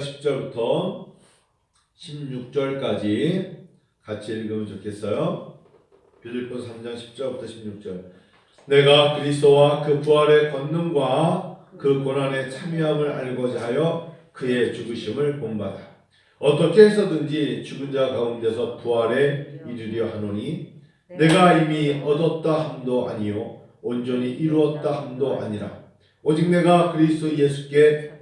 10절부터 16절까지 같이 읽으면 좋겠어요. 빌립보 3장 10절부터 16절. 내가 그리스도와 그 부활의 권능과 그 고난의 참여함을 알고자 하여 그의 죽으심을 본받아 어떻게 해서든지 죽은 자 가운데서 부활에 이르려 하노니 내가 이미 얻었다 함도 아니요 온전히 이루었다 함도 아니라 오직 내가 그리스도 예수께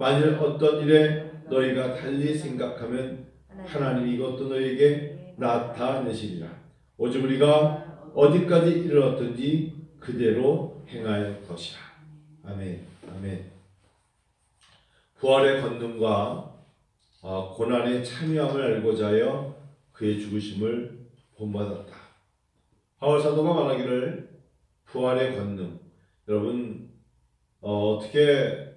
만일 어떤 일에 너희가 달리 생각하면 하나님이 이것도 너희에게 나타내시리라. 오직 우리가 어디까지 이르렀든지 그대로 행할 것이라. 아멘. 아멘. 부활의 권능과 어, 고난의 참여함을 알고자 하여 그의 죽으심을 본받았다. 바울 사도가 말하기를 부활의 권능. 여러분 어, 어떻게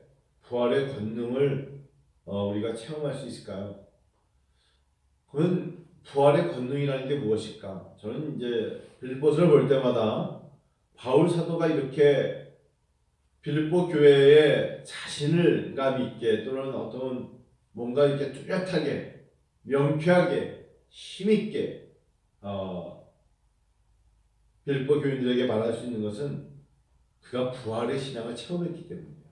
부활의 권능을 어, 우리가 체험할 수 있을까요? 그건 부활의 권능이라는 게 무엇일까? 저는 이제 빌립보서를 볼 때마다 바울 사도가 이렇게 빌립보 교회에 자신을 감 있게 또는 어떤 뭔가 이렇게 뚜렷하게 명쾌하게 힘 있게 어, 빌립보 교인들에게 말할 수 있는 것은 그가 부활의 신앙을 체험했기 때문이에요.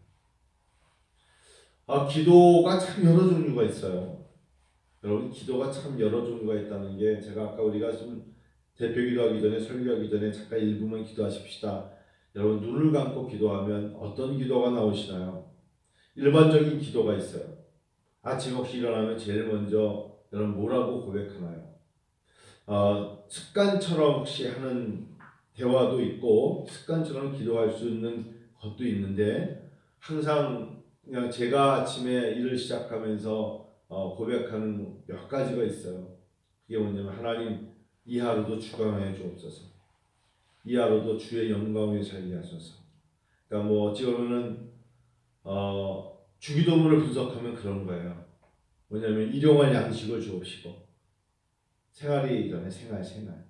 아, 기도가 참 여러 종류가 있어요. 여러분 기도가 참 여러 종류가 있다는 게 제가 아까 우리가 좀 대표 기도하기 전에 설교하기 전에 잠깐 1분만 기도하십시다. 여러분 눈을 감고 기도하면 어떤 기도가 나오시나요? 일반적인 기도가 있어요. 아침 혹시 일어나면 제일 먼저 여러분 뭐라고 고백하나요? 어, 습관처럼 혹시 하는 대화도 있고 습관처럼 기도할 수 있는 것도 있는데 항상 그냥 제가 아침에 일을 시작하면서 어, 고백하는 몇 가지가 있어요. 그게 뭐냐면 하나님 이 하루도 주관하여 주옵소서. 이 하루도 주의 영광에 살게 하소서. 그러니까 뭐 어찌 보면은 어, 주기도문을 분석하면 그런 거예요. 뭐냐면 일용할 양식을 주옵시고 생활이 전에 생활 생활.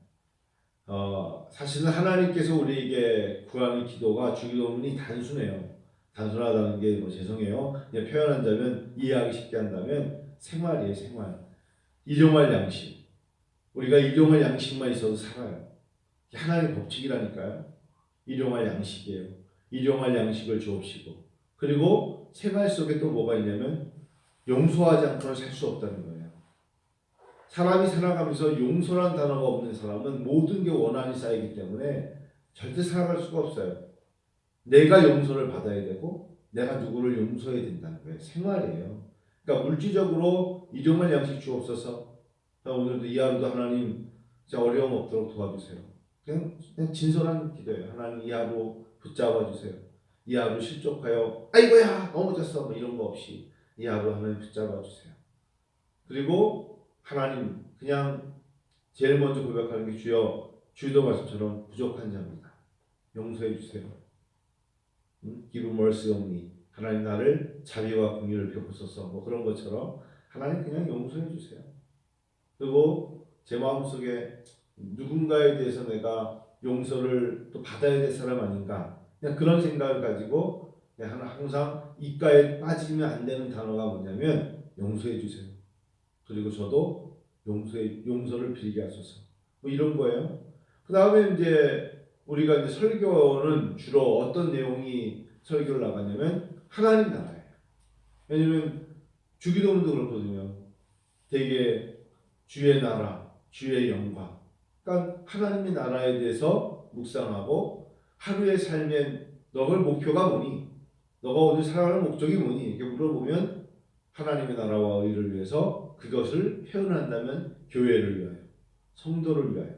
어, 사실은 하나님께서 우리에게 구하는 기도가 주기도문이 단순해요. 단순하다는 게 뭐 죄송해요. 그냥 표현한다면 이해하기 쉽게 한다면 생활이에요 생활. 일용할 양식. 우리가 일용할 양식만 있어도 살아요. 하나님의 법칙이라니까요. 일용할 양식이에요. 일용할 양식을 주옵시고 그리고 생활 속에 또 뭐가 있냐면 용서하지 않고는 살 수 없다는 거예요. 사람이 살아가면서 용서라는 단어가 없는 사람은 모든 게 원한이 쌓이기 때문에 절대 살아갈 수가 없어요. 내가 용서를 받아야 되고 내가 누구를 용서해야 된다는 거예요. 생활이에요. 그러니까 물질적으로 일용할 양식 주옵소서. 자, 오늘도 이 하루도 하나님 진짜 어려움 없도록 도와주세요. 그냥, 그냥 진솔한 기도예요. 하나님 이 하루 붙잡아 주세요. 이 하루 실족하여 아이고야 넘어졌어 뭐 이런 거 없이 이 하루 하나님 붙잡아 주세요. 그리고 하나님 그냥 제일 먼저 고백하는 게 주여 주도 말씀처럼 부족한 자입니다. 용서해 주세요. 음? Give mercy on me. 하나님 나를 자비와 공의를 베푸소서 뭐 그런 것처럼 하나님 그냥 용서해 주세요. 그리고 제 마음속에 누군가에 대해서 내가 용서를 또 받아야 될 사람 아닌가 그냥 그런 생각을 가지고 항상 입가에 빠지면 안 되는 단어가 뭐냐면 용서해 주세요. 그리고 저도 용서해 용서를 빌게 하소서. 뭐 이런 거예요. 그 다음에 이제 우리가 이제 설교는 주로 어떤 내용이 설교를 나가냐면 하나님 나라예요. 왜냐면 주기도문도 그렇거든요. 되게 주의 나라, 주의 영광. 그러니까 하나님의 나라에 대해서 묵상하고 하루의 삶의 너의 목표가 뭐니? 너가 오늘 살아가는 목적이 뭐니? 이렇게 물어보면 하나님의 나라와 의를 위해서 그것을 표현한다면 교회를 위하여, 성도를 위하여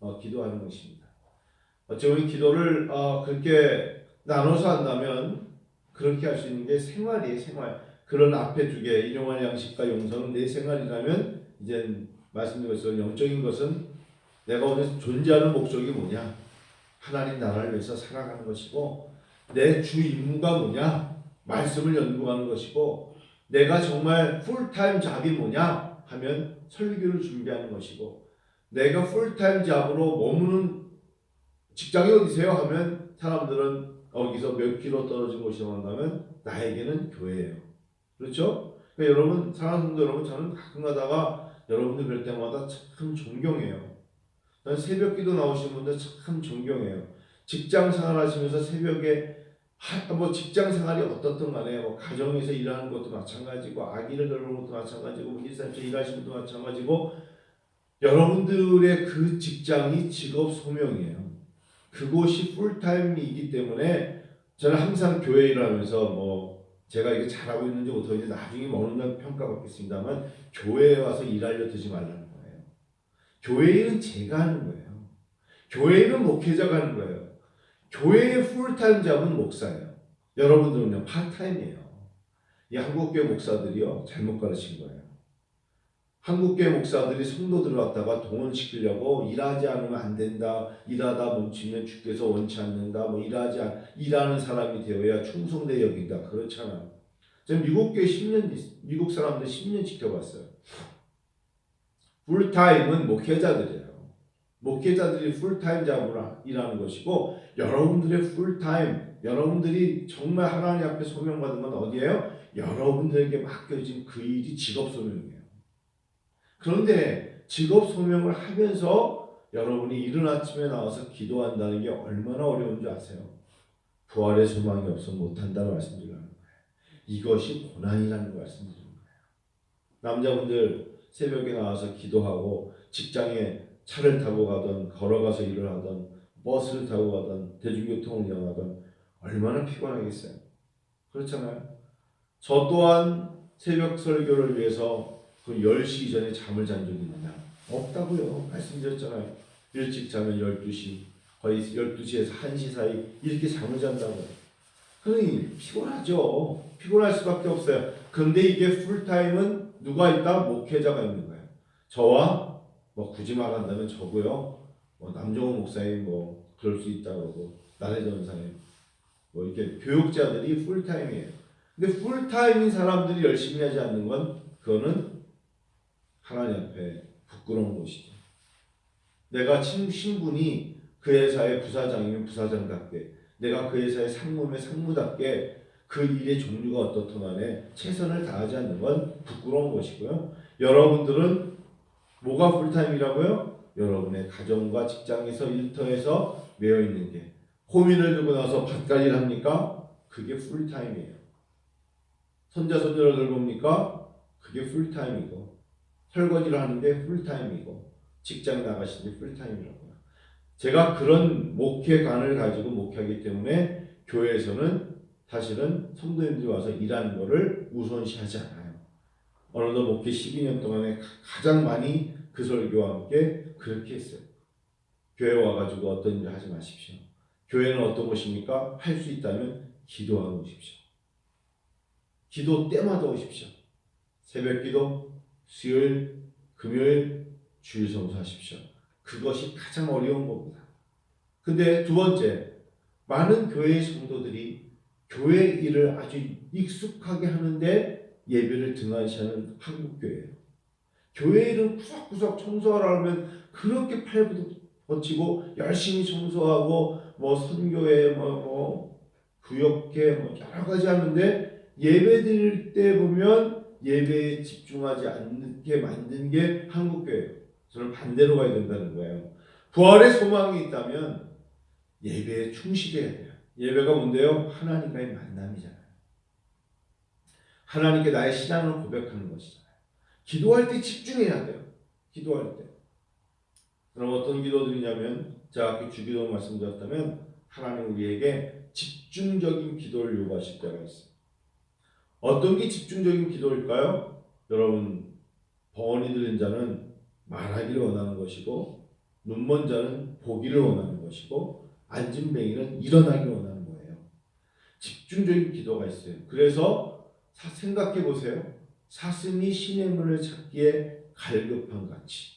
어, 기도하는 것입니다. 어쩌면 기도를 어, 그렇게 나눠서 한다면 그렇게 할 수 있는 게 생활이에요, 생활. 그런 앞에 두 개, 일용할 양식과 용서는 내 생활이라면 이제 말씀드린 것처럼 영적인 것은 내가 오늘 존재하는 목적이 뭐냐? 하나님 나라를 위해서 살아가는 것이고 내 주 임무가 뭐냐? 말씀을 연구하는 것이고 내가 정말 풀타임 잡이 뭐냐? 하면 설교를 준비하는 것이고 내가 풀타임 잡으로 머무는 직장이 어디세요? 하면 사람들은 거기서 몇 킬로 떨어진 곳이라고 한다면 나에게는 교회예요. 그렇죠? 그러니까 여러분 사랑하는 여러분 저는 가끔 가다가 여러분들 뵐 때마다 참 존경해요. 난 새벽 기도 나오신 분들 참 존경해요. 직장 생활 하시면서 새벽에 하, 뭐 직장 생활이 어떻든 간에 뭐 가정에서 일하는 것도 마찬가지고 아기를 돌보는 것도 마찬가지고 뭐 일상에서 일하시는 것도 마찬가지고 여러분들의 그 직장이 직업 소명이에요. 그곳이 풀타임이기 때문에 저는 항상 교회 일을 하면서 뭐 제가 이게 잘하고 있는지 못하고 있는지 나중에 어느 날 평가받겠습니다만 교회에 와서 일하려 드지 말라는 거예요. 교회 일은 제가 하는 거예요. 교회 일은 목회자가 하는 거예요. 교회의 풀타임 잡은 목사예요. 여러분들은요 파타임이에요. 이 한국교회 목사들이요 잘못 가르친 거예요. 한국교회 목사들이 성도들을 갖다가 동원시키려고 일하지 않으면 안 된다. 일하다 멈추면 주께서 원치 않는다. 뭐 일하지 않, 일하는 사람이 되어야 충성되 여긴다. 그렇잖아요. 제가 미국 교회 10년 미국 사람들 10년 지켜봤어요. 풀타임은 목회자들이에요. 목회자들이 풀타임 잡으라 일하는 것이고 여러분들의 풀타임 여러분들이 정말 하나님 앞에 소명받은 건 어디예요? 여러분들에게 맡겨진 그 일이 직업 소명이에요. 그런데 직업 소명을 하면서 여러분이 이른 아침에 나와서 기도한다는 게 얼마나 어려운 줄 아세요? 부활의 소망이 없어 못한다는 말씀드리는 거예요. 이것이 고난이라는 말씀드리는 거예요. 남자분들 새벽에 나와서 기도하고 직장에 차를 타고 가던 걸어가서 일을 하던 버스를 타고 가던 대중교통을 이용하던 얼마나 피곤하겠어요. 그렇잖아요. 저 또한 새벽 설교를 위해서 그 10시 전에 잠을 잔 적이 있느냐? 없다고요. 말씀드렸잖아요. 일찍 자면 12시, 거의 12시에서 1시 사이 이렇게 잠을 잔다고요. 그러니 피곤하죠. 피곤할 수밖에 없어요. 근데 이게 풀타임은 누가 있다? 목회자가 있는 거예요. 저와 뭐 굳이 말한다면 저고요. 뭐 남정호 목사님 뭐 그럴 수 있다 그러고 나래 전사님 뭐 이렇게 교육자들이 풀타임이에요. 근데 풀타임인 사람들이 열심히 하지 않는 건 그거는 하나님 앞에 부끄러운 것이죠. 내가 친 신분이 그 회사의 부사장이면 부사장답게 내가 그 회사의 상무면 상무답게 그 일의 종류가 어떻든 간에 최선을 다하지 않는 건 부끄러운 것이고요. 여러분들은 뭐가 풀타임이라고요? 여러분의 가정과 직장에서 일터에서 매여 있는 게 호민을 들고 나서 밭갈이를 합니까? 그게 풀타임이에요. 손자 손녀를 돌봅니까? 그게 풀타임이고 설거지를 하는 게 풀타임이고 직장 나가시는 게 풀타임이라고요. 제가 그런 목회관을 가지고 목회하기 때문에 교회에서는 사실은 성도님들이 와서 일하는 것을 우선시하지 않아요. 어느덧 목회 12년 동안에 가장 많이 그 설교와 함께 그렇게 했어요. 교회 와가지고 어떤 일을 하지 마십시오. 교회는 어떤 곳입니까? 할 수 있다면 기도하고 오십시오. 기도 때마다 오십시오. 새벽 기도, 수요일, 금요일, 주일 성수하십시오. 그것이 가장 어려운 겁니다. 근데 두 번째, 많은 교회의 성도들이 교회 일을 아주 익숙하게 하는데 예배를 등한시하는 한국 교회예요. 교회 일은 구석구석 청소하라 하면 그렇게 팔 버티고 열심히 청소하고 뭐 선교회 뭐, 뭐 구역회 뭐 여러 가지 하는데 예배 드릴 때 보면 예배에 집중하지 않게 만든 게 한국 교회예요. 저는 반대로 가야 된다는 거예요. 부활의 소망이 있다면 예배에 충실해야 돼요. 예배가 뭔데요? 하나님과의 만남이잖아요. 하나님께 나의 신앙을 고백하는 것이잖아요. 기도할 때 집중해야 돼요. 기도할 때. 그럼 어떤 기도들이냐면 제가 아까 주기도 말씀드렸다면 하나님 우리에게 집중적인 기도를 요구하실 때가 있어요. 어떤 게 집중적인 기도일까요? 여러분 벙어리 들린 자는 말하기를 원하는 것이고 눈먼 자는 보기를 원하는 것이고 앉은 뱅이는 일어나기를 원하는 거예요. 집중적인 기도가 있어요. 그래서 생각해 보세요. 사슴이 신의 문을 찾기에 갈급한 같이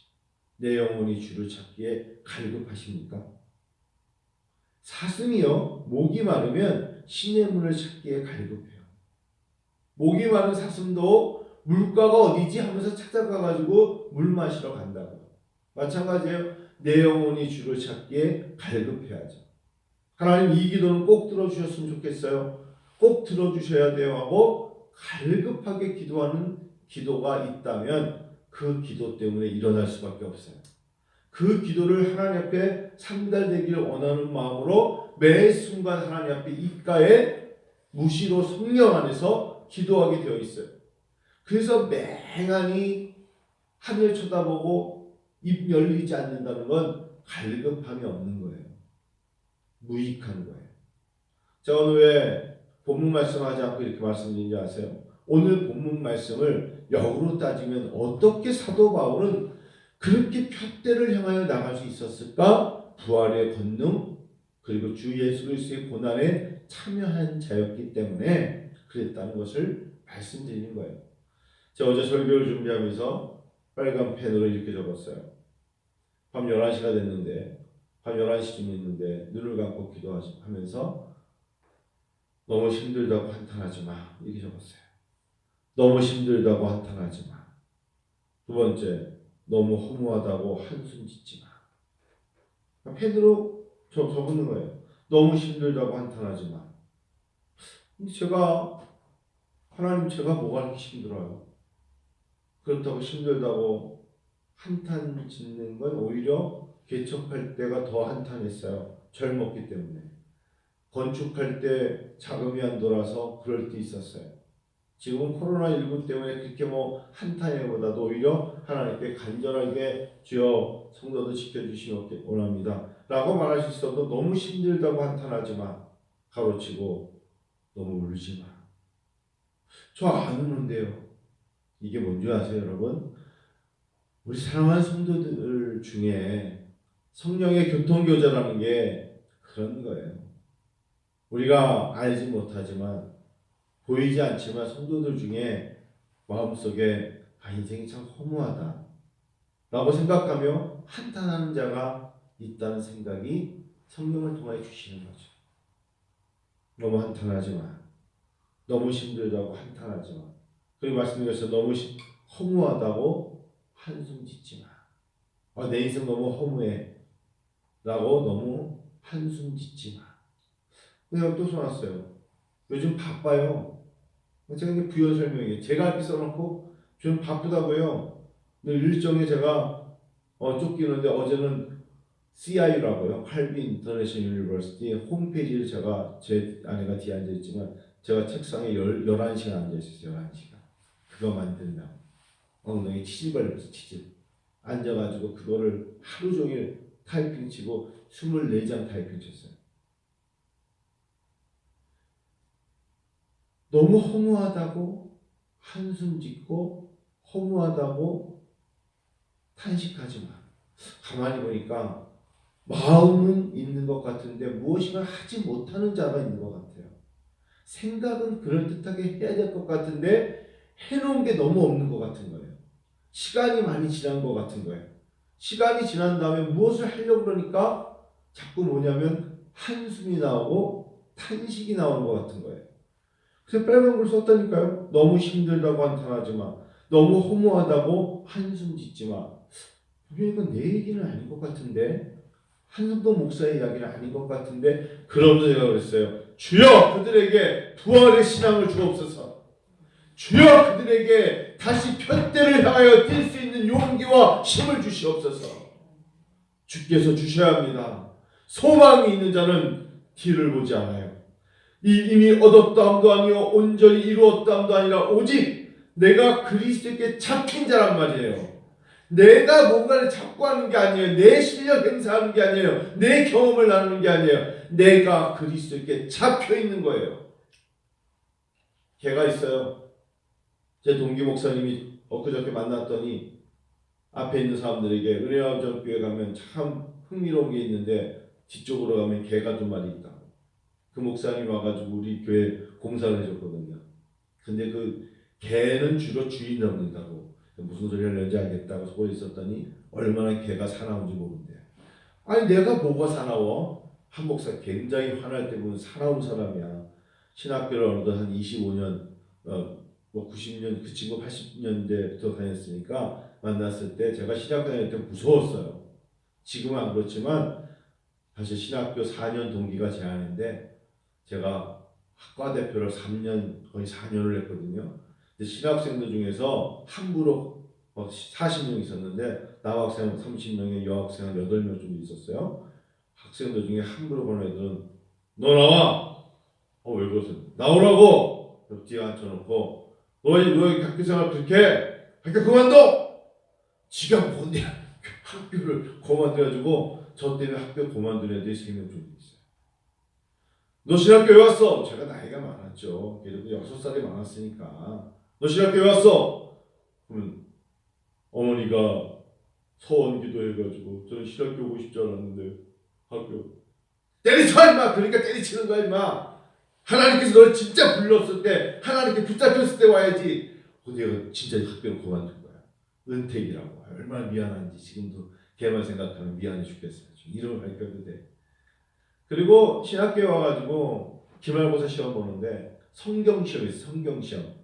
내 영혼이 주를 찾기에 갈급하십니까? 사슴이요 목이 마르면 신의 문을 찾기에 갈급해요. 목이 마른 사슴도 물가가 어디지 하면서 찾아가가지고 물 마시러 간다고요. 마찬가지예요. 내 영혼이 주를 찾기에 갈급해야죠. 하나님 이 기도는 꼭 들어주셨으면 좋겠어요. 꼭 들어주셔야 돼요 하고 갈급하게 기도하는 기도가 있다면 그 기도 때문에 일어날 수밖에 없어요. 그 기도를 하나님 앞에 상달되기를 원하는 마음으로 매 순간 하나님 앞에 입가에 무시로 성령 안에서 기도하게 되어 있어요. 그래서 맹하니 하늘 쳐다보고 입 열리지 않는다는 건 갈급함이 없는 거예요. 무익한 거예요. 자 오늘 왜 본문 말씀하지 않고 이렇게 말씀드린지 아세요? 오늘 본문 말씀을 역으로 따지면 어떻게 사도 바울은 그렇게 표대를 향하여 나갈 수 있었을까? 부활의 권능 그리고 주 예수 그리스도의 고난에 참여한 자였기 때문에 그랬다는 것을 말씀드리는 거예요. 제가 어제 설교를 준비하면서 빨간 펜으로 이렇게 적었어요. 밤 11시가 됐는데 밤 11시쯤 있는데 눈을 감고 기도하면서 너무 힘들다고 한탄하지 마 이렇게 적었어요. 너무 힘들다고 한탄하지 마. 두 번째 너무 허무하다고 한숨 짓지 마. 펜으로 적, 적는 거예요. 너무 힘들다고 한탄하지 마. 근데 제가 하나님 제가 뭐가 이렇게 힘들어요? 그렇다고 힘들다고 한탄 짓는 건 오히려 개척할 때가 더 한탄했어요. 젊었기 때문에. 건축할 때 자금이 안 돌아서 그럴 때 있었어요. 지금은 코로나19 때문에 그렇게 뭐 한탄해보다도 오히려 하나님께 간절하게 주여 성도도 지켜주시기 원합니다. 라고 말할 수 있어도 너무 힘들다고 한탄하지 마. 가로치고 너무 울지 마. 저 안 우는데요. 이게 뭔지 아세요, 여러분? 우리 사랑하는 성도들 중에 성령의 교통교제라는 게 그런 거예요. 우리가 알지 못하지만 보이지 않지만 성도들 중에 마음속에 아 인생이 참 허무하다 라고 생각하며 한탄하는 자가 있다는 생각이 성령을 통하여 주시는 거죠. 너무 한탄하지 마. 너무 힘들다고 한탄하지 마. 그리고 말씀드렸어 너무 허무하다고 한숨 짓지 마. 아, 내 인생 너무 허무해. 라고 너무 한숨 짓지 마. 내가 또 써놨어요. 요즘 바빠요. 제가 이게 부연 설명이에요. 제가 이렇게 써놓고 좀 바쁘다고요. 늘 일정에 제가 어, 쫓기는데 어제는 CI라고요. 칼빈 인터내셔널 유니버시티 홈페이지를 제가 제 아내가 뒤에 앉아 있지만 제가 책상에 열, 11시간 앉아 있었어요. 11시간. 그거 만든다고. 엉덩이 치질 발려서 치질. 앉아 가지고 그거를 하루 종일 타이핑 치고 24장 타이핑 쳤어요. 너무 허무하다고 한숨 짓고 허무하다고 탄식하지 마. 가만히 보니까 마음은 있는 것 같은데 무엇인가 하지 못하는 자가 있는 것 같아요. 생각은 그럴듯하게 해야 될 것 같은데 해놓은 게 너무 없는 것 같은 거예요. 시간이 많이 지난 것 같은 거예요. 시간이 지난 다음에 무엇을 하려고 그러니까 자꾸 뭐냐면 한숨이 나오고 탄식이 나오는 것 같은 거예요. 그래서 빨간 글 썼다니까요. 너무 힘들다고 한탄하지 마. 너무 허무하다고 한숨 짓지 마. 그러니까 내 얘기는 아닌 것 같은데 한숨도 목사의 이야기는 아닌 것 같은데 그러면서 제가 그랬어요. 주여 그들에게 부활의 신앙을 주옵소서. 주여 그들에게 다시 편대를 향하여 뛸 수 있는 용기와 힘을 주시옵소서. 주께서 주셔야 합니다. 소망이 있는 자는 뒤를 보지 않아요. 이 이미 얻었다함도 아니요 온전히 이루었다함도 아니라 오직 내가 그리스도께 잡힌 자란 말이에요. 내가 뭔가를 잡고 하는 게 아니에요. 내 실력 행사하는 게 아니에요. 내 경험을 나누는 게 아니에요. 내가 그리스도께 잡혀 있는 거예요. 걔가 있어요. 제 동기 목사님이 엊그저께 만났더니 앞에 있는 사람들에게 은혜와 교회 가면 참 흥미로운 게 있는데 뒤쪽으로 가면 개가 두 마리 있다. 그 목사님 와가지고 우리 교회 공사를 해줬거든요. 근데 그 개는 주로 주인 잡는다고 무슨 소리를 하는지 알겠다고 소리 있었더니 얼마나 개가 사나운지 모른대. 아니 내가 뭐가 사나워? 한 목사 굉장히 화날 때 보면 사나운 사람이야. 신학교를 어느덧 한 25년, 어, 뭐 90년 그 친구 80년대부터 다녔으니까 만났을 때 제가 신학교 다닐 때 무서웠어요. 지금은 안 그렇지만 사실 신학교 4년 동기가 제 아는데 제가 학과 대표를 3년 거의 4년을 했거든요. 신학생들 중에서 함부로 막 40명 있었는데 남학생 30명에 여학생 한 8명 정도 있었어요. 학생들 중에 함부로 보는 애들은 너 나와! 어 왜 그러세요? 나오라고! 옆 뒤에 앉혀놓고 너희 너희 학교 생활 그렇게 해! 학교 그만둬! 지가 뭔데 학교를 그만둬가지고 저 때문에 학교 그만둔 애들이 3명 정도 있어요. 너 신학교 왜 왔어? 제가 나이가 많았죠. 그래도 여섯 살이 많았으니까. 너 신학교 왜 왔어? 그러면 어머니가 서원 기도해가지고 저는 신학교 오고 싶지 않았는데 학교 때리쳐 임마. 그러니까 때리치는 거야 임마. 하나님께서 너를 진짜 불렀을 때 하나님께 붙잡혔을 때 와야지. 어, 내가 진짜 학교를 그만둔 거야. 은택이라고. 얼마나 미안한지 지금도 걔만 생각하면 미안해 죽겠어요. 이름을 밝혀도 돼. 그리고 신학교에 와가지고 기말고사 시험 보는데 성경 시험이 성경 시험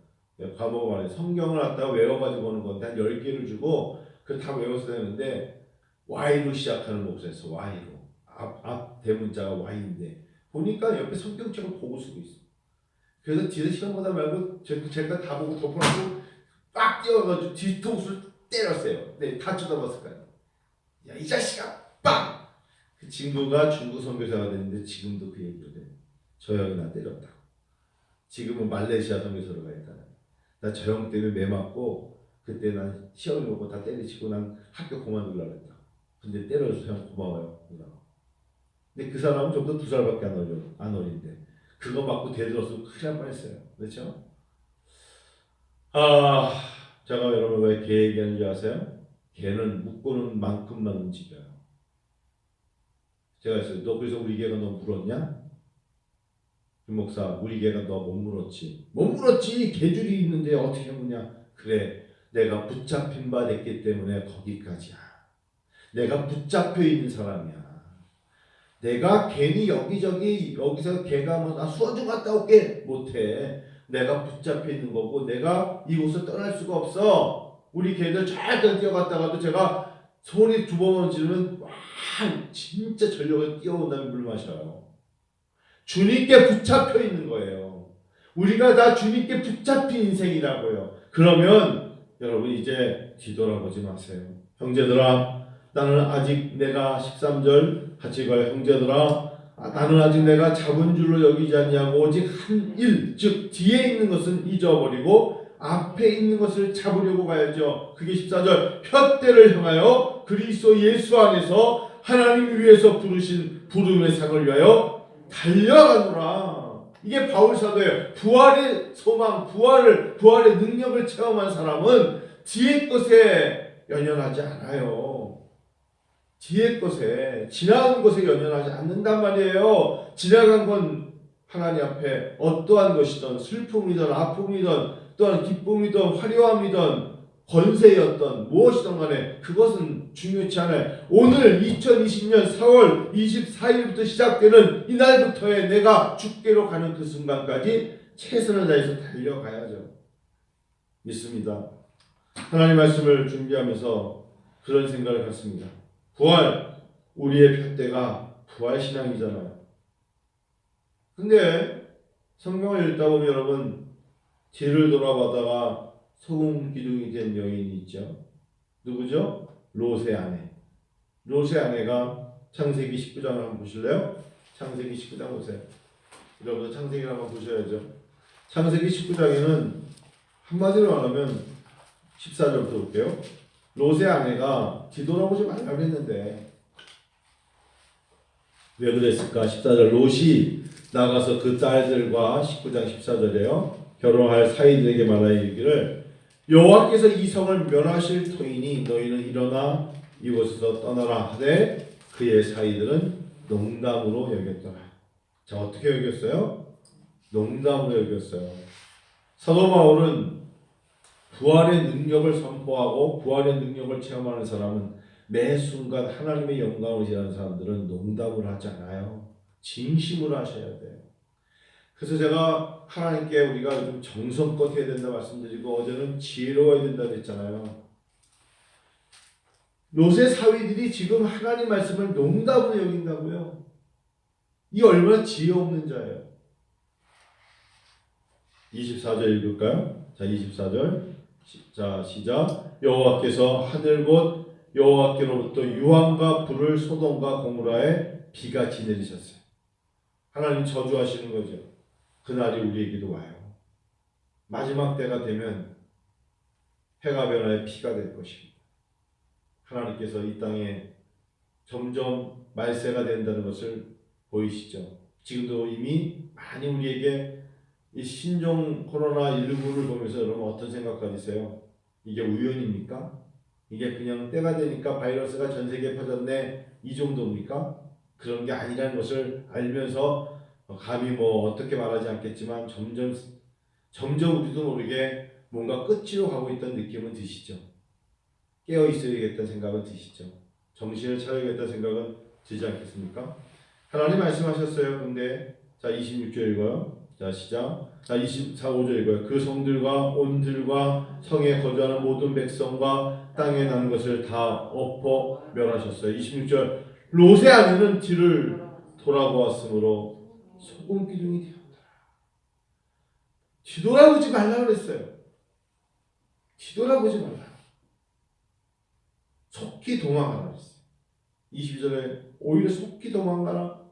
과목 안에 성경을 갖다가 외워가지고 오는 건데 한 10개를 주고 그걸 다 외워서 되는데 Y로 시작하는 목사였어 Y로 앞, 앞 대문자가 Y인데 보니까 옆에 성경책을 보고 쓰고 있어 그래서 뒤에서 시험 보다 말고 제- 제가 다 보고 덮어놓고 빡 뛰어가지고 뒤통수를 때렸어요 네, 다 쳐다봤을 거예요 야 이 자식아 빵! 그 친구가 중국 선교사가 됐는데 지금도 그 얘기를 해. 저 형이 나 때렸다. 지금은 말레이시아 선교사로 가 있다. 나 저 형 때문에 매 맞고 그때 난 시험을 보고 다 때리치고 난 학교 그만두려고 했다. 근데 때려줘서 형 고마워요. 근데 그 사람은 좀 더 두 살밖에 안 어려 안 어린데 그거 맞고 대들었으면 큰일 날 뻔했어요. 그렇죠? 아 제가 여러분 왜 개 얘기하는지 아세요? 개는 묶고는 만큼만 움직여요. 제가 했어요. 너 그래서 우리 개가 너 물었냐? 김 목사, 우리 개가 너 못 물었지. 못 물었지. 개줄이 있는데 어떻게 묻냐? 그래. 내가 붙잡힌 바 됐기 때문에 거기까지야. 내가 붙잡혀 있는 사람이야. 내가 괜히 여기저기 여기서 개가 뭐나 수원 좀 갔다 올게 못해. 내가 붙잡혀 있는 거고 내가 이곳을 떠날 수가 없어. 우리 개들 잘 뛰어갔다가도 제가 소리 두 번만 지르면 와 진짜 전력을 뛰어온 다음에 물 마셔요. 주님께 붙잡혀 있는 거예요. 우리가 다 주님께 붙잡힌 인생이라고요. 그러면 여러분 이제 뒤돌아보지 마세요. 형제들아 나는 아직 내가 13절 같이 가요. 형제들아 아, 나는 아직 내가 잡은 줄로 여기지 않냐고 오직 한 일, 즉 뒤에 있는 것은 잊어버리고 앞에 있는 것을 잡으려고 가야죠. 그게 14절 푯대를 향하여 그리스도 예수 안에서 하나님 위해서 부르신 부름의 상을 위하여 달려가노라. 이게 바울 사도예요. 부활의 소망, 부활을 부활의 능력을 체험한 사람은 뒤의 것에 연연하지 않아요. 뒤의 것에 지나간 것에 연연하지 않는단 말이에요. 지나간 건 하나님 앞에 어떠한 것이든 슬픔이든 아픔이든 또한 기쁨이든 화려함이든 권세였던 무엇이든 간에 그것은 중요치 않아요. 오늘 2020년 4월 24일부터 시작되는 이날부터의 내가 죽게로 가는 그 순간까지 최선을 다해서 달려가야죠. 믿습니다. 하나님 말씀을 준비하면서 그런 생각을 갖습니다. 부활, 우리의 푯대가 부활 신앙이잖아요. 근데 성경을 읽다 보면 여러분 뒤를 돌아보다가 소금 기둥이 된 여인이 있죠. 누구죠? 롯의 아내. 롯의 아내가 창세기 19장을 한번 보실래요? 창세기 19장 보세요. 여러분 창세기를 한번 보셔야죠. 창세기 19장에는 한마디로 말하면 14절부터 볼게요. 롯의 아내가 뒤돌아보지 말라고 했는데 왜 그랬을까? 14절 롯이 나가서 그 딸들과 19장 14절에요. 결혼할 사이들에게 말하여 이르기를 여호와께서 이 성을 멸하실 터이니 너희는 일어나 이곳에서 떠나라 하되 그의 사이들은 농담으로 여겼더라. 자 어떻게 여겼어요? 농담으로 여겼어요. 사도 바울은 부활의 능력을 선포하고 부활의 능력을 체험하는 사람은 매 순간 하나님의 영광을 지하는 사람들은 농담을 하지 않아요. 진심으로 하셔야 돼요. 그래서 제가 하나님께 우리가 좀 정성껏 해야 된다 말씀드리고 어제는 지혜로워야 된다 그랬잖아요. 롯의 사위들이 지금 하나님 말씀을 농담으로 여긴다고요. 이 얼마나 지혜 없는 자예요. 24절 읽을까요? 자, 24절. 자, 시작. 여호와께서 하늘 곧 여호와께로부터 유황과 불을 소돔과 고무라에 비같이 내리셨어요. 하나님 저주하시는 거죠. 그날이 우리에게도 와요. 마지막 때가 되면 해가 변화에 피가 될 것입니다. 하나님께서 이 땅에 점점 말세가 된다는 것을 보이시죠. 지금도 이미 많이 우리에게 이 신종 코로나 19를 보면서 여러분 어떤 생각 가지세요? 이게 우연입니까? 이게 그냥 때가 되니까 바이러스가 전 세계에 퍼졌네 이 정도입니까? 그런 게 아니라는 것을 알면서 감히 뭐 어떻게 말하지 않겠지만 점점 점점 우리도 모르게 뭔가 끝으로 가고 있다는 느낌은 드시죠? 깨어 있어야겠다는 생각은 드시죠? 정신을 차려야겠다는 생각은 들지 않겠습니까? 하나님 말씀하셨어요. 근데 자 26절 읽어요. 자 시작. 자 24, 5절 읽어요. 그 성들과 온들과 성에 거주하는 모든 백성과 땅에 나는 것을 다 엎어 멸하셨어요. 26절 롯의 아내는 뒤를 돌아보았으므로 소금 기둥이 되었다. 뒤돌아보지 말라 그랬어요. 뒤돌아보지 말라. 속히 도망가라 그랬어요. 22절에 오히려 속히 도망가라.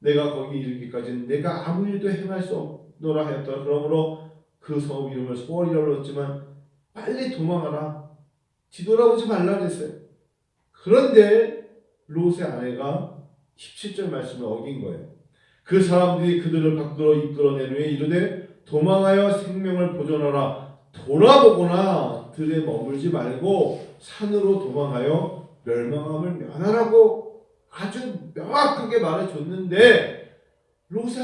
내가 거기 이르기까지는 내가 아무 일도 행할 수 없노라 하였더라. 그러므로 그 성읍 이름을 소월이라고 불렀지만 빨리 도망가라. 뒤돌아보지 말라 그랬어요. 그런데 롯의 아내가 17절 말씀을 어긴 거예요. 그 사람들이 그들을 밖으로 이끌어낸 후에 이르되 도망하여 생명을 보존하라. 돌아보거나 들에 머물지 말고 산으로 도망하여 멸망함을 면하라고 아주 명확하게 말해줬는데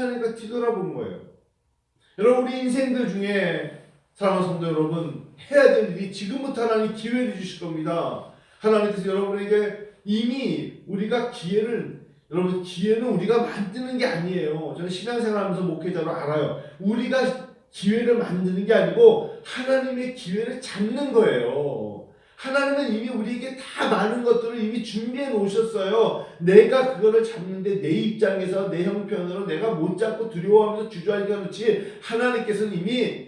아내가 뒤돌아본 거예요. 여러분 우리 인생들 중에 사랑하는 성도 여러분 해야 될 일이 지금부터 하나님 기회를 주실 겁니다. 하나님께서 여러분에게 이미 우리가 기회를 여러분 기회는 우리가 만드는 게 아니에요. 저는 신앙생활하면서 목회자로 알아요. 우리가 기회를 만드는 게 아니고 하나님의 기회를 잡는 거예요. 하나님은 이미 우리에게 다 많은 것들을 이미 준비해 놓으셨어요. 내가 그거를 잡는데 내 입장에서 내 형편으로 내가 못 잡고 두려워하면서 주저하기가 그렇지 하나님께서는 이미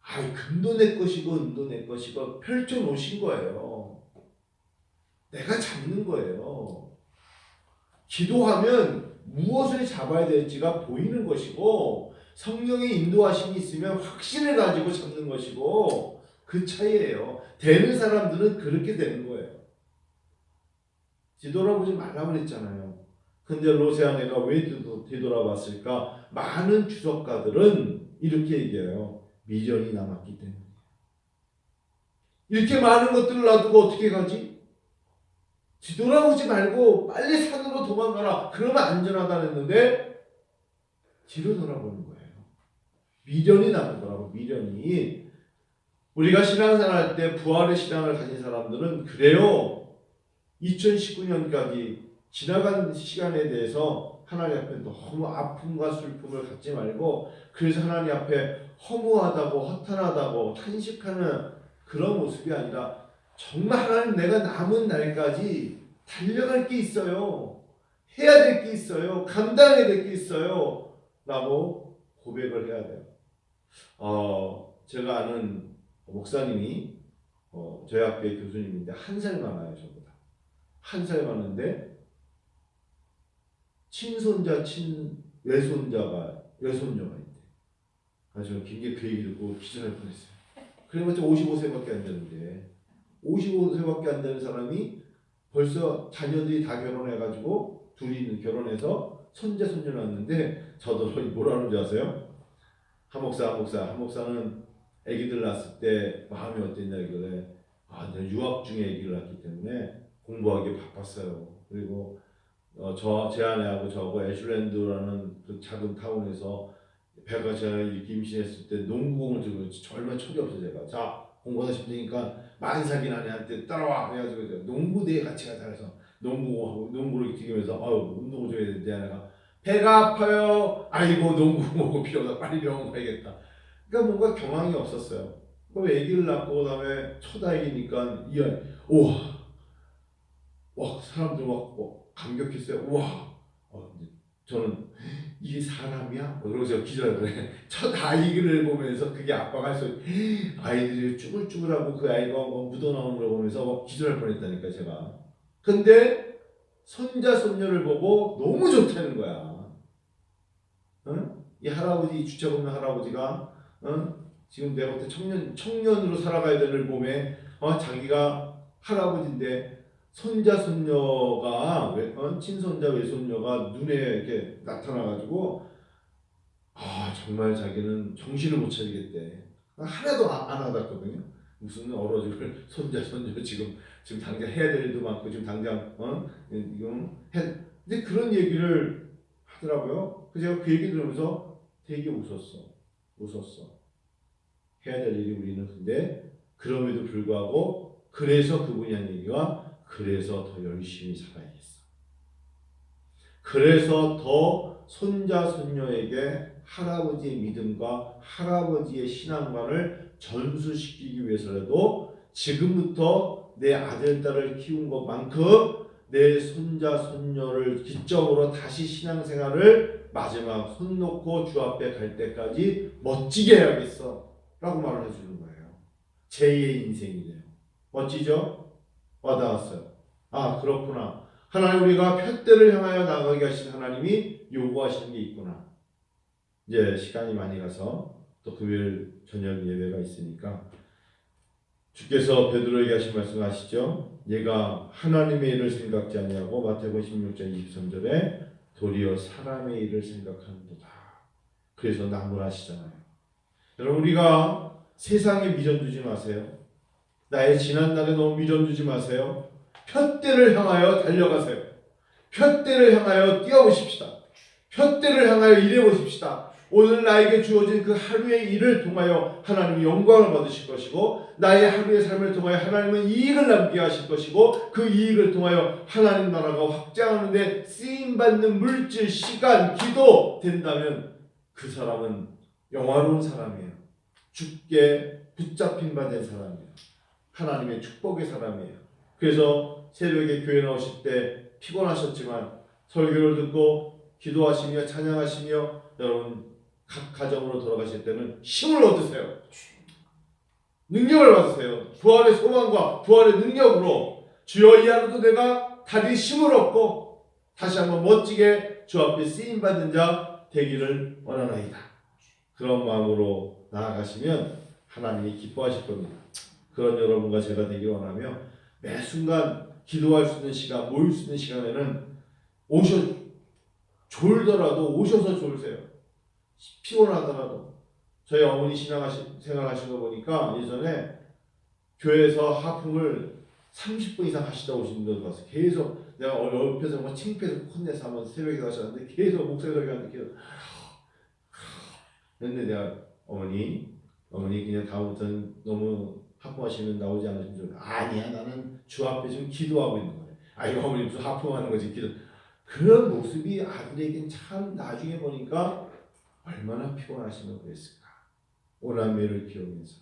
아이 금도 내 것이고 은도 내 것이고 펼쳐 놓으신 거예요. 내가 잡는 거예요. 기도하면 무엇을 잡아야 될지가 보이는 것이고 성령의 인도하심이 있으면 확신을 가지고 잡는 것이고 그 차이예요. 되는 사람들은 그렇게 되는 거예요. 뒤돌아보지 말라고 그랬잖아요. 근데 아내가 왜 뒤돌아봤을까? 많은 주석가들은 이렇게 얘기해요. 미련이 남았기 때문에. 이렇게 많은 것들을 놔두고 어떻게 가지? 뒤돌아오지 말고 빨리 산으로 도망가라. 그러면 안전하다 했는데 뒤로 돌아보는 거예요. 미련이 거라고 미련이. 우리가 신앙생활 할때 부활의 신앙을 가진 사람들은 그래요. 2019년까지 지나간 시간에 대해서 하나님 앞에 너무 아픔과 슬픔을 갖지 말고 그래서 하나님 앞에 허무하다고 허탄하다고 탄식하는 그런 모습이 아니라 정말 하나님 내가 남은 날까지 달려갈 게 있어요. 해야 될 게 있어요. 감당해야 될 게 있어요. 라고 고백을 해야 돼요. 어, 제가 아는 목사님이 어, 저희 학교의 교수님인데 한 살 많아요, 저보다. 한 살 많은데 친손자, 친 외손자가 외손녀가 있대. 그래서 저는 굉장히 그 얘기 듣고 기절할 뻔했어요. 그래봤자 55세밖에 안 되는데 55세밖에 안 되는 사람이 벌써 자녀들이 다 결혼해가지고 둘이 결혼해서 손자 손녀 낳았는데 저도 뭐라는 줄 아세요? 한 목사 한 목사. 한 목사는 아기들 낳았을 때 마음이 어땠냐 이거래 아 내가 유학 중에 아기를 낳기 때문에 공부하기 바빴어요. 그리고 어, 저 제 아내하고 저하고 애슐랜드라는 그 작은 타운에서 배가 제가 임신했을 때 농구공을 들고 얼마 척이 없어 제가. 자 공부하다 싶으니까 만삭인 아내한테 따라와 그래가지고 이제 농구대회 같이 가자 해서 농구하고 농구를 뛰면서 아유 운동을 좀 해야 되는데 아내가 배가 아파요. 아이고 농구 먹고 필요하다 빨리 병원 가야겠다. 그러니까 뭔가 경황이 없었어요. 그 아기를 낳고 그다음에 첫 아기니까 이 아이 우와 와 사람들 막 뭐, 감격했어요. 우와. 어, 저는 이게 사람이야? 뭐 그러면서 기절을 그래. 첫 아이를 보면서 그게 아빠가 해서 아이들이 쭈글쭈글하고 그 아이가 뭐 묻어나오는 걸 보면서 막 기절할 뻔했다니까 제가. 근데 손자 손녀를 보고 너무 좋다는 거야. 응? 이 할아버지 이 주책 없는 할아버지가 응? 지금 내가 볼때 청년 청년으로 살아가야 되는 몸에 어, 자기가 할아버지인데 손자 손녀가 외, 어? 친손자 외손녀가 눈에 이렇게 나타나가지고 아 정말 자기는 정신을 못 차리겠대. 하나도 안, 안 하다거든요. 무슨 어러지를 손자 손녀 지금 지금 당장 해야 될 일도 많고 지금 당장 어? 이건 해. 근데 그런 얘기를 하더라고요. 그 제가 그 얘기 들으면서 되게 웃었어. 웃었어. 해야 될 일이 우리는 근데 그럼에도 불구하고 그래서 그분이 한 얘기가 그래서 더 열심히 살아야겠어. 그래서 더 손자 손녀에게 할아버지의 믿음과 할아버지의 신앙관을 전수시키기 위해서라도 지금부터 내 아들 딸을 키운 것만큼 내 손자 손녀를 기점으로 다시 신앙생활을 마지막 손 놓고 주 앞에 갈 때까지 멋지게 해야겠어 라고 말을 해주는 거예요 제2의 인생이래요 멋지죠? 와닿았어요. 아 그렇구나. 하나님 우리가 푯대를 향하여 나가게 하신 하나님이 요구하시는 게 있구나. 이제 시간이 많이 가서 또 금요일 저녁 예배가 있으니까 주께서 베드로에게 하신 말씀 아시죠? 얘가 하나님의 일을 생각지 아니하고 마태복음 16장 23절에 도리어 사람의 일을 생각하는도다. 그래서 나무라시잖아요. 여러분 우리가 세상에 미련 두지 마세요. 나의 지난날에 너무 미련 두지 마세요. 푯대를 향하여 달려가세요. 푯대를 향하여 뛰어보십시다. 푯대를 향하여 일해보십시다. 오늘 나에게 주어진 그 하루의 일을 통하여 하나님이 영광을 받으실 것이고 나의 하루의 삶을 통하여 하나님은 이익을 남게 하실 것이고 그 이익을 통하여 하나님 나라가 확장하는데 쓰임받는 물질, 시간, 기도 된다면 그 사람은 영화로운 사람이에요. 죽게 붙잡힌 바 된 사람이에요. 하나님의 축복의 사람이에요. 그래서 새벽에 교회 나오실 때 피곤하셨지만 설교를 듣고 기도하시며 찬양하시며 여러분 각 가정으로 돌아가실 때는 힘을 얻으세요. 능력을 받으세요. 부활의 소망과 부활의 능력으로 주여 이 하루도 내가 다리 힘을 얻고 다시 한번 멋지게 주 앞에 쓰임 받는 자 되기를 원하나이다. 그런 마음으로 나아가시면 하나님이 기뻐하실 겁니다. 그런 여러분과 제가 되길 원하며 매 순간 기도할 수 있는 시간, 모일 수 있는 시간에는 오셔 졸더라도 오셔서 졸으세요. 피곤하더라도 저희 어머니 신앙하시 생활하신 거 보니까 예전에 교회에서 하품을 30분 이상 하시다 오신 분들 봤어요. 계속 내가 옆에서 뭐 창피해서 혼내서 한번 새벽에 가셨는데 계속 목소리 소리가 안 계속 근데 내가 어머니 어머니 그냥 다음부터는 너무 하품하시면 나오지 않으시면 좀 아니야 나는 주 앞에 지금 기도하고 있는 거예요. 아이고 어머니 무슨 하품하는 거지 기도. 그런 모습이 아들에겐 참 나중에 보니까 얼마나 피곤하시면 그랬을까. 오남매를 키우면서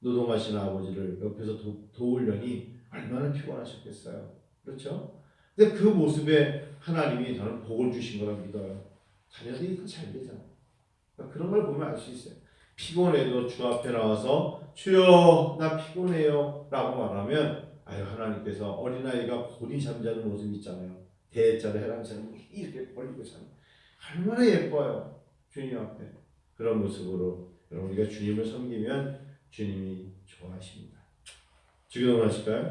노동하시는 아버지를 옆에서 도, 도우려니 얼마나 피곤하셨겠어요. 그렇죠? 근데 그 모습에 하나님이 저는 복을 주신 거라 믿어요. 자녀들이 잘 되잖아. 그러니까 그런 걸 보면 알 수 있어요. 피곤해도 주 앞에 나와서 주여 나 피곤해요 라고 말하면 아유 하나님께서 어린아이가 곤히 잠자는 모습 있잖아요. 대자를 해랑처럼 이렇게 벌리고 자는. 얼마나 예뻐요 주님 앞에. 그런 모습으로 여러분 우리가 주님을 섬기면 주님이 좋아하십니다. 주기도 하실까요?